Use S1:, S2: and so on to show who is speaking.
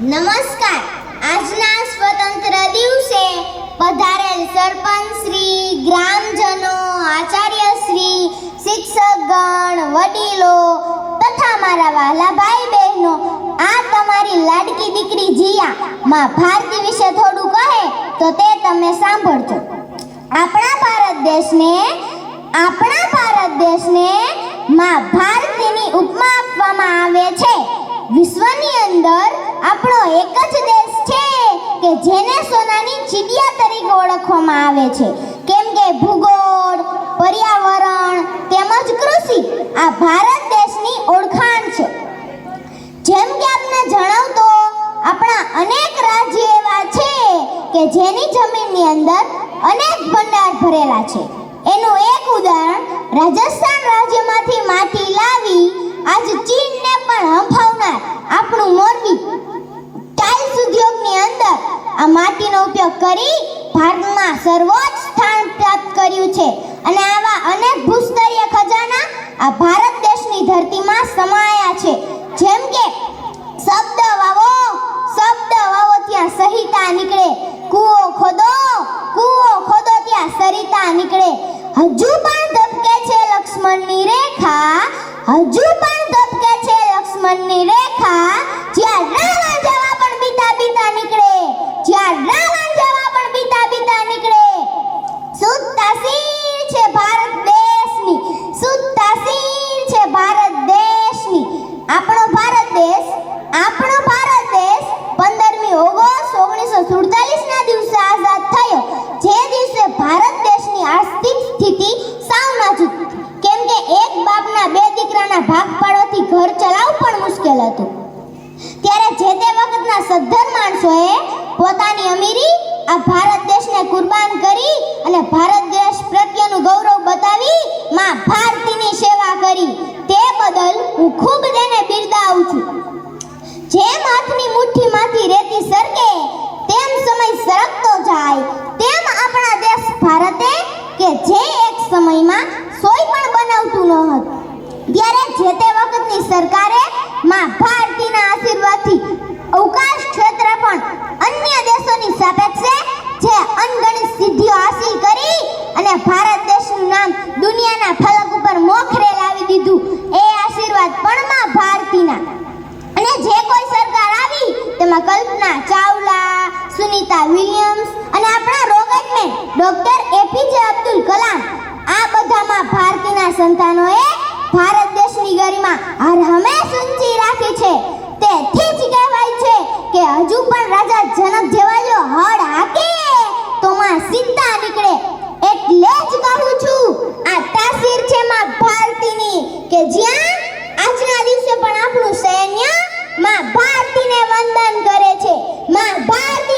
S1: નમસ્કાર. આજના સ્વતંત્ર દિવસે પધારેલ સરપંચ શ્રી, ગ્રામજનો, આચાર્ય શ્રી, શિક્ષકગણ, વડીલો તથા મારા વાલા ભાઈ બહેનો આ તમારી લાડકી દીકરી જીયા માં ભારતી વિશે થોડું કહે તો તે તમે સાંભળજો. આપણા ભારત દેશને, આપણા ભારત દેશને માં ભારતીની ઉપમા આપવામાં આવે છે. વિશ્વની અંદર આપણો એક જ દેશ છે કે જેને સોનાની ચીડિયા તરીકે ઓળખવામાં આવે છે. કેમ કે ભૂગોળ, પર્યાવરણ તેમજ કૃષિ આ ભારત દેશની ઓળખાણ છે. જેમ કે આપને જણાવતો, આપણા અનેક રાજ્ય એવા છે કે જેની જમીનની અંદર અનેક ભંડાર ભરેલા છે. એનું એક ઉદાહરણ રાજસ્થાન રાજ્યમાંથી માટી લાવી આજ ચીનને પણ હંફાવનાર આપણું મોરબી ટાઇલ્સ ઉદ્યોગની અંદર આ માટીનો ઉપયોગ કરી ભારતમાં સર્વોચ્ચ સ્થાન પ્રાપ્ત કર્યું છે. અને આવા અનેક ભૂસ્તરીય ખજાના આ ભારત દેશની ધરતીમાં સમાયા છે. જેમ કે, શબ્દ વાવો શબ્દ વાવો ત્યાં સહિતા નીકળે. કૂવો ખોદો કૂવો ખોદો ત્યાં સરિતા નીકળે. હજુ પણ ધબકે છે લક્ષ્મણની રેખા, હજુ પણ ધબકે છે લક્ષ્મણની રેખા. ઓગણીસો સુડતાલીસ ના દિવસે આઝાદ થયો. જે દિવસે ભારત દેશની આર્થિક સ્થિતિ સાવ નાજુક કેમ કે એક બાપના બે દીકરાના ભાગ પાડવાથી ઘર ચલાવવું પણ મુશ્કેલ હતું. ત્યારે જે તે વખતના સદ્ધર માણસોએ પોતાની અમીરી આ ભારત દેશને કુરબાન કરી અને ભારત દેશ પ્રત્યેનું ગૌરવ બતાવી માં ભારતીની સેવા કરી. તે બદલ હું ખૂબ તેને બિરદાવું છું જેમ હાથની મુઠ્ઠીમાંથી રેતી સરકે તેમ સમય સરકતો જાય તેમ આપણા દેશ ભારતે કે જે એક સમયમાં સોય પણ બનાવતું ન હતું. ત્યારે જે તે વખતની સરકારે માં ભારતીના આશીર્વાદથી અવકાશ ક્ષેત્ર પણ અન્ય દેશોની સાપેક્ષે જે અનગણિત સિદ્ધિઓ હાસિલ કરી અને ભારત દેશનું નામ દુનિયાના ફલક ઉપર મોખરે લાવી દીધું, એ આશીર્વાદ પણ માં ભારતીના. અને જે કોઈ ડોક્ટર એપીજે અબ્દુલ કલામ. આ બધામાં ભારતીના સંતાનોએ ભારત દેશની ગરિમા હર હંમેશ ઊંચી રાખી છે. તેથી જ કહેવાય છે કે હજુ પણ રાજા જનક જેવા જો હળ હાકે તો માં સીતા નીકળે. એટલે જ કહું છું, આ તાસીર છે માં ભારતીની કે જ્યાં આજના દિવસે પણ આપણું સૈન્યમાં ભારતીને વંદન કરે છે. માં ભારતી